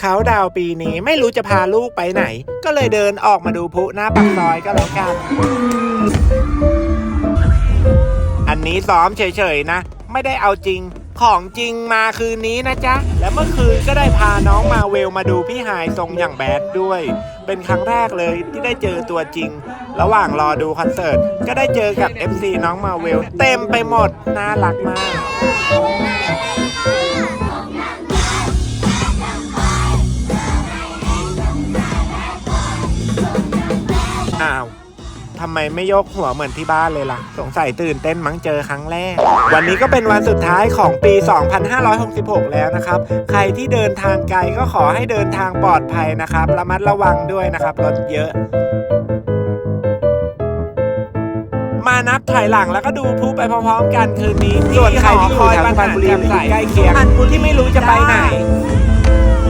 เขาดาวปีนี้ไม่รู้จะพาลูกไปไหน ก็เลยเดินออกมาดูพลุหน้าปากซอยก็แล้วกัน อันนี้ซ้อมเฉยๆนะ ไม่ได้เอาจริง ของจริงมาคืนนี้นะจ๊ะ และเมื่อคืนก็ได้พาน้องมาเวลมาดูพี่หายทรงอย่างแบดด้วย เป็นครั้งแรกเลยที่ได้เจอตัวจริง ระหว่างรอดูคอนเสิร์ต ก็ได้เจอกับ FC น้องมาเวลเต็มไปหมด น่ารักมาก อ้าวทำไมไม่ยกหัวเหมือนที่บ้านเลยล่ะ สงสัยตื่นเต้นมั้งเจอครั้งแรก วันนี้ก็เป็นวันสุดท้ายของปี 2566 แล้วนะครับ ใครที่เดินทางไกลก็ขอให้เดินทางปลอดภัยนะครับ ระมัดระวังด้วยนะครับ รถเยอะ มานับถอยหลังแล้วก็ดูพลุไปพร้อมๆกันคืนนี้ส่วนใครที่อยู่แถวสุพรรณบุรีหรืออยู่ใกล้เคียงที่ไม่รู้จะไปไหน